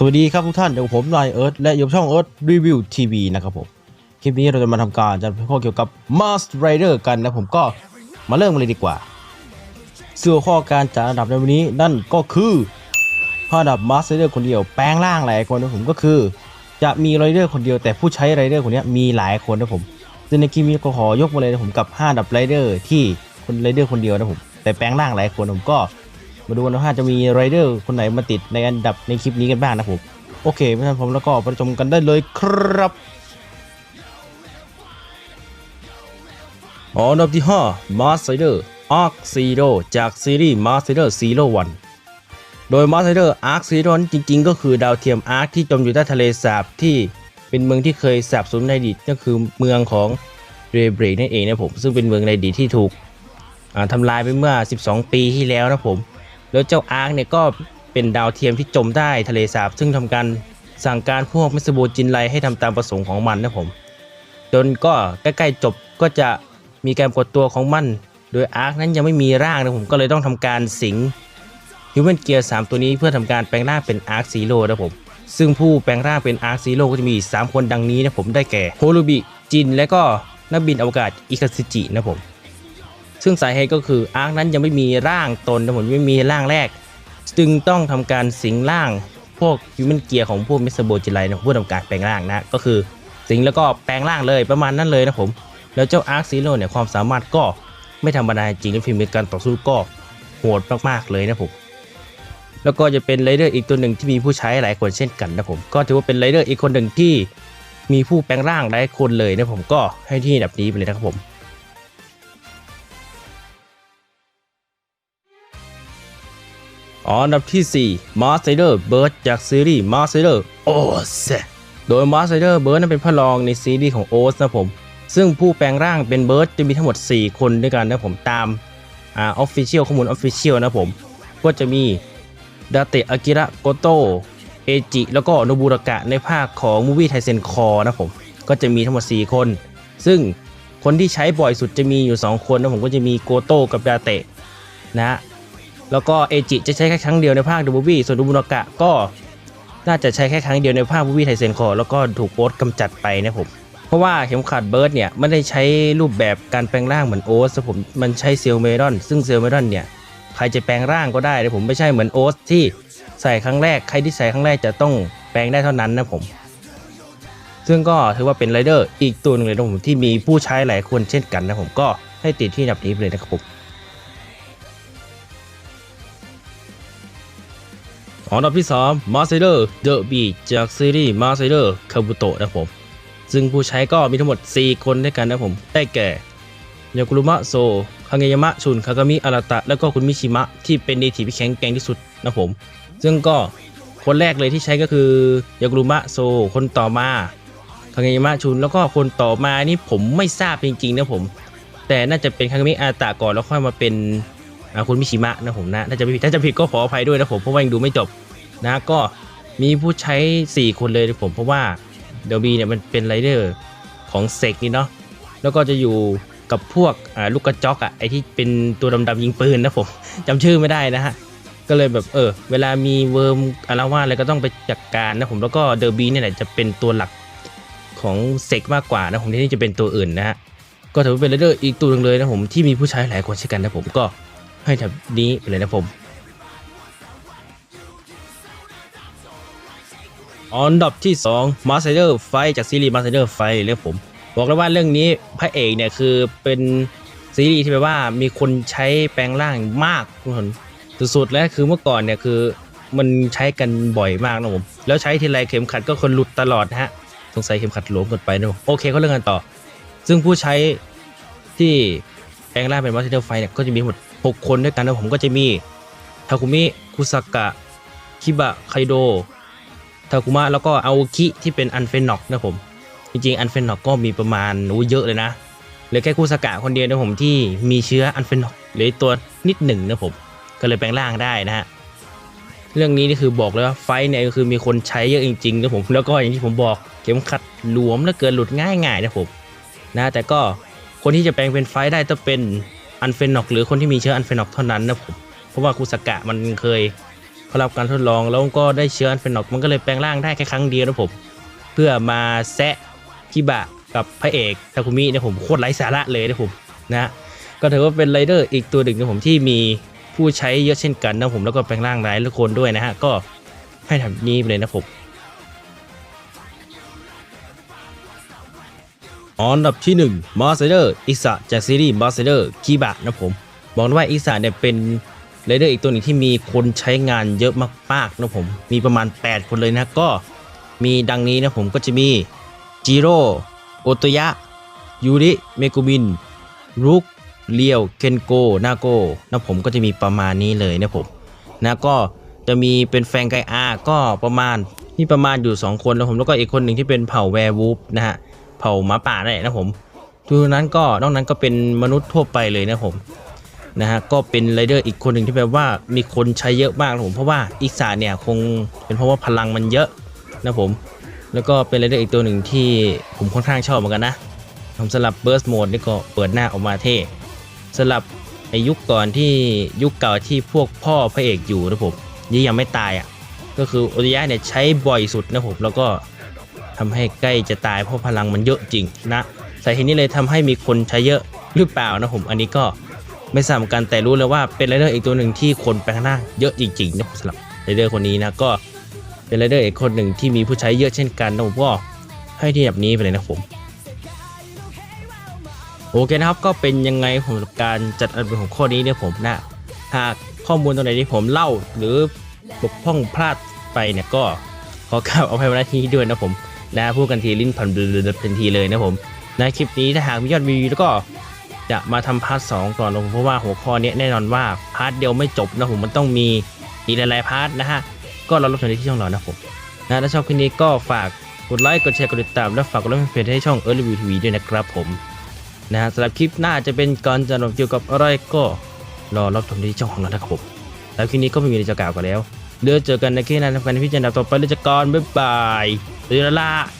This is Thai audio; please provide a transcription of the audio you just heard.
สวัสดีครับทุกท่านเดี๋ยวผมนายเอิร์ธและอยมช่องเอิร์ธรีวิวทีวีนะครับผม คลิปนี้เราจะมาทำการจะข้อเกี่ยวกับ m a s t Rider กันนะผมก็มาเริ่มเลยดีกว่าส่วนข้อการจัดอันดับในวันนี้นั่นก็คืออันดับ m a s t Rider คนเดียวแปลงร่างหลายคนนะผมก็คือ จะมีไรเดอร์คนเดียวแต่ผู้ใช้ไรเดอร์คนนี้มีหลายคนนะผมซึ่งในคลิปนี้ก็ขอยกมาเลยนะผมกับ5อันดับไรเดอร์ที่คนไรเดอร์คนเดียวนะผมแต่แปลงร่างหลายคนผมก็ มาดูกันว่าจะมีไรเดอร์คนไหนมาติดในอันดับในคลิปนี้กันบ้างนะผมโอเคไม่ทันผมแล้วก็ไปชมกันได้เลยครับอ๋ออันดับที่5 Mars Rider Arc Zero จากซีรีส์ Mars Rider Zero One โดย Mars Rider Arc Zero จริง ๆ ก็คือดาวเทียม Arc ที่จมอยู่ใต้ทะเลสาบที่เป็นเมืองที่เคยสาบสูญในอดีตก็คือเมืองของเรเบรกนั่นเองนะผม ซึ่งเป็นเมืองในอดีตที่ถูกทำลายไปเมื่อ 12 ปีที่แล้วนะผม แล้วเจ้าอาร์คเนี่ยก็เป็นดาวเทียมที่จมใต้ทะเลสาบซึ่งทำการสั่งการพวกมิสโบจินไลให้ทำตามประสงค์ของมันนะผม จนก็ใกล้ๆจบก็จะมีการกดตัวของมัน โดยอาร์คนั้นยังไม่มีร่างนะผมก็เลยต้องทำการสิงฮิวแมนเกียร์สตัวนี้เพื่อทำการแปลงร่างเป็นอาร์คซีโร่นะผม ซึ่งผู้แปลงร่างเป็นอาร์คซีโร่ก็จะมี 3 คนดังนี้นะผมได้แก่โฮลูบิจิน และก็นักบินอวกาศอิคาซิจินะผม ซึ่งสาเหตุก็คืออาร์คนั้นยังไม่มีร่างตนนะผมยังไม่มีร่างแรก จึงต้องทำการสิงร่างพวกฮิวแมนเกียร์ของพวกมิสโบจิไลนะเพื่อทำการแปลงร่างนะ ก็คือสิงแล้วก็แปลงร่างเลยประมาณนั้นเลยนะผม แล้วเจ้าอาร์คซีโร่เนี่ยความสามารถก็ไม่ธรรมดาจริงและฝีมือการต่อสู้ก็โหดมากๆเลยนะผม แล้วก็จะเป็นไรเดอร์อีกตัวหนึ่งที่มีผู้ใช้หลายคนเช่นกันนะผม ก็ถือว่าเป็นไรเดอร์อีกคนหนึ่งที่มีผู้แปลงร่างหลายคนเลยนะผมก็ให้ที่อันดับนี้ไปเลยนะครับผม อันดับที่ 4 Mars Rider Bird จากซีรีส์ Mars Rider o s โดย Mars Rider Bird นั้นเป็นพระรองในซีรีส์ของ o s นะผม ซึ่งผู้แปลงร่างเป็นเบิร์ดจะมีทั้งหมด 4 คนด้วยกันนะผมตามอ่าออฟฟิเชียลข้อมูลออฟฟิเชียลนะผม ก็จะมีดาเตะอากิระโกโตเอจิ แล้วก็โนบุรากะในภาคของมูวี่ไทเซนคอนะผม ก็จะมีทั้งหมด 4 คน ซึ่งคนที่ใช้บ่อยสุดจะมีอยู่ 2 คนนะผมก็จะมีโกโตกับดาเตะนะฮะ แล้วก็เอจิจะใช้แค่ครั้งเดียวในภาคดูบูบี้ส่วนดูบุนากะก็น่าจะใช้แค่ครั้งเดียวในภาคบูบี้ไทเซนคอแล้วก็ถูกโอ๊ตกำจัดไปนะผม เพราะว่าเข็มขัดเบิร์ดเนี่ยไม่ได้ใช้รูปแบบการแปลงร่างเหมือนโอ๊ตผมมันใช้เซลเมดอน ซึ่งเซลเมดอนเนี่ยใครจะแปลงร่างก็ได้นะผมไม่ใช่เหมือนโอ๊ตที่ใส่ครั้งแรกใครที่ใส่ครั้งแรกจะต้องแปลงได้เท่านั้นนะผม ซึ่งก็ถือว่าเป็นไรเดอร์อีกตัวหนึงเลยนะผมที่มีผู้ใช้หลายคนเช่นกันนะผมก็ให้ติดที่อันดับนี้ไปเลยนะครับผม อันดับที่3 Mars Rider The Beat จากซีรีส์ Mars Rider Kabuto นะผม ซึ่งผู้ใช้ก็มีทั้งหมด 4 คนด้วยกันนะผม ได้แก่ยากุรุมะโซคางเงยามะชุน คากามิ อาราตะ แล้วก็คุณมิชิมะ ที่เป็นเนทีที่แข็งแกร่งที่สุดนะผม ซึ่งก็คนแรกเลยที่ใช้ก็คือยากุรุมะโซ คนต่อมาคางเงยามะชุน แล้วก็คนต่อมานี่ผมไม่ทราบจริงๆนะผม แต่น่าจะเป็นคางามิ อาราตะก่อนแล้วค่อยมาเป็น คุณมิชิมะนะผมนะถ้าจะไม่ผิดถ้าจะผิดก็ขออภัยด้วยนะผมเพราะว่ายังดูไม่จบนะก็มีผู้ใช้ 4 คนเลยนะผมเพราะว่าเดลบีเนี่ยมันเป็นไรเดอร์ของเซกนี่เนาะแล้วก็จะอยู่กับพวกลูกกระจอกอะไอที่เป็นตัวดำๆยิงปืนนะผมจำชื่อไม่ได้นะฮะก็เลยแบบเออเวลามีเวิร์มอารวาสอะไรก็ต้องไปจัดการนะผมแล้วก็เดอร์บีเนี่ยแหละจะเป็นตัวหลักของเซกมากกว่านะผมที่นี่จะเป็นตัวอื่นนะฮะก็ถือว่าเป็นไรเดอร์อีกตัวหนึงเลยนะผมที่มีผู้ใช้หลายคนเช่นกันนะผมก็ ให้แถบนี้ไปเลยนะผมอันดับที่2 Mars Rider ไฟจากซีรีส์ Mars Rider ไฟเลยผม บอกเลยว่าเรื่องนี้พระเอกเนี่ยคือเป็นซีรีส์ที่แบบว่ามีคนใช้แปลงร่างมากทุกคนสุดๆแล้วคือเมื่อก่อนเนี่ยคือมันใช้กันบ่อยมากนะผม แล้วใช้ทีไรเข็มขัดก็คนหลุดตลอดนะฮะ สงสัยเข็มขัดหลวมเกินไปนะผมโอเคเขาเรื่องกันต่อ ซึ่งผู้ใช้ที่แปลงร่างเป็นมาสเตอร์ไฟเนี่ยก็จะมีหมด 6 คนด้วยกันนะผมก็จะมีทาคุมิคุซากะคิบะไคโดทาคุมะแล้วก็อาโอคิที่เป็นอันเฟนน็อกนะผม จริงๆ อันเฟนน็อกก็มีประมาณโอ้เยอะเลยนะเหลือแค่คุซากะคนเดียวนะผมที่มีเชื้ออันเฟนน็อกเหลือตัวนิดหนึ่งนะผม ก็เลยแปลงร่างได้นะฮะเรื่องนี้นี่คือบอกเลยว่าไฟเนี่ยก็คือมีคนใช้เยอะจริงๆนะผมแล้วก็อย่างที่ผมบอกเข็มขัดหลวมแล้วเกินหลุดง่ายๆนะผมนะแต่ก็คนที่จะแปลงเป็นไฟได้ต้องเป็น อันเฟนนอกหรือคนที่มีเชื้ออันเฟนนอกเท่านั้นนะผมเพราะว่าคุสกะมันเคยเขารับการทดลองแล้วก็ได้เชื้ออันเฟนอกมันก็เลยแปลงร่างได้แค่ครั้งเดียวนะผม เพื่อมาแซะคิบะกับพระเอกทาคุมินี่ยผมโคตรไร้สาระเลยนะผมนะฮะก็ถือว่าเป็นไรเดอร์อีกตัวหนึ่งนะผมที่มีผู้ใช้เยอะเช่นกันนะผมแล้วก็แปลงร่างหลายคนด้วยนะฮะก็ให้ทำนี้ไปเลยนะผม อันดับที่1มาสเตอร์อิสะจากซีรีส์มาสเตอร์คิบะนะผม บอกเลยว่าอิสะเนี่ยเป็นไรเดอร์อีกตัวหนึ่งที่มีคนใช้งานเยอะมากๆนะผม มีประมาณ 8 คนเลยนะก็มีดังนี้นะผมก็จะมีจิโร่โอโตยะยูริเมกุมินรุกเลียวเคนโกนาโกนะผมก็จะมีประมาณนี้เลยนะผมนะก็จะมีเป็นแฟนไกอาก็ประมาณนี่ประมาณอยู่ 2 คนนะผมแล้วก็อีกคนหนึ่งที่เป็นเผ่าแวร์วูฟนะฮะ เผ่าหมาป่านั่นแหละนะผมทุกนั้นก็นอกนั้นก็เป็นมนุษย์ทั่วไปเลยนะผมนะฮะก็เป็นไรเดอร์อีกคนหนึ่งที่แปลว่ามีคนใช้เยอะมากนะผมเพราะว่าอีสาเนี่ยคงเป็นเพราะว่าพลังมันเยอะนะผมแล้วก็เป็นไรเดอร์อีกตัวหนึ่งที่ผมค่อนข้างชอบเหมือนกันนะผมสลับเบิร์สโหมดนี่ก็เปิดหน้าออกมาเท่สลับไอยุคก่อนที่ยุคเก่าที่พวกพ่อพระเอกอยู่นะผมยี่ยังไม่ตายอะก็คือโอริยะเนี่ยใช้บ่อยสุดนะผมแล้วก็ ทำให้ใกล้จะตายเพราะพลังมันเยอะจริงนะสาเหตุนี้เลยทำให้มีคนใช้เยอะหรือเปล่านะผมอันนี้ก็ไม่ทราบกันแต่รู้เลยว่าเป็นไรเดอร์อีกตัวหนึ่งที่คนไปข้างหน้าเยอะจริงๆนะสำหรับไรเดอร์คนนี้นะก็เป็นไรเดอร์อีกคนหนึ่งที่มีผู้ใช้เยอะเช่นกันนะผมก็ให้ที่แบบนี้ไปเลยนะผมโอเคนะครับก็เป็นยังไงผมกับการจัดอันดับของข้อนี้เนี่ยผมนะหากข้อมูลตรงไหนที่ผมเล่าหรือบกพร่องพลาดไปเนี่ยก็ขอกราบเอาไปวันที่ด้วยนะผม นะพูดกันทีลิ้นพันเบลอทันทีเลยนะผมในคลิปนี้ถ้าหากมียอดวิวแล้วก็จะมาทำพาร์ทสองก่อนนะผมเพราะว่าหัวข้อนี้แน่นอนว่าพาร์ทเดียวไม่จบนะผมมันต้องมีอีกหลายๆพาร์ทนะฮะก็รอรับชมได้ที่ช่องเรานะผมนะถ้าชอบคลิปนี้ก็ฝากกดไลค์กดแชร์กดติดตามและฝากกดไลค์เพจให้ช่อง Early View TV ด้วยนะครับผมนะฮะสำหรับคลิปหน้าจะเป็นการจัดเกี่ยวกับอะไรก็รอรับชมได้ที่ช่องของเรานะครับผมแล้วคลิปนี้ก็ไม่มีอะไรจะกล่าวกันแล้ว เดี๋ยวเจอกันในคลิปหน้าทำการพิจารณาต่อไปเลยจะก่อนบ๊ายบายสวัสดีละ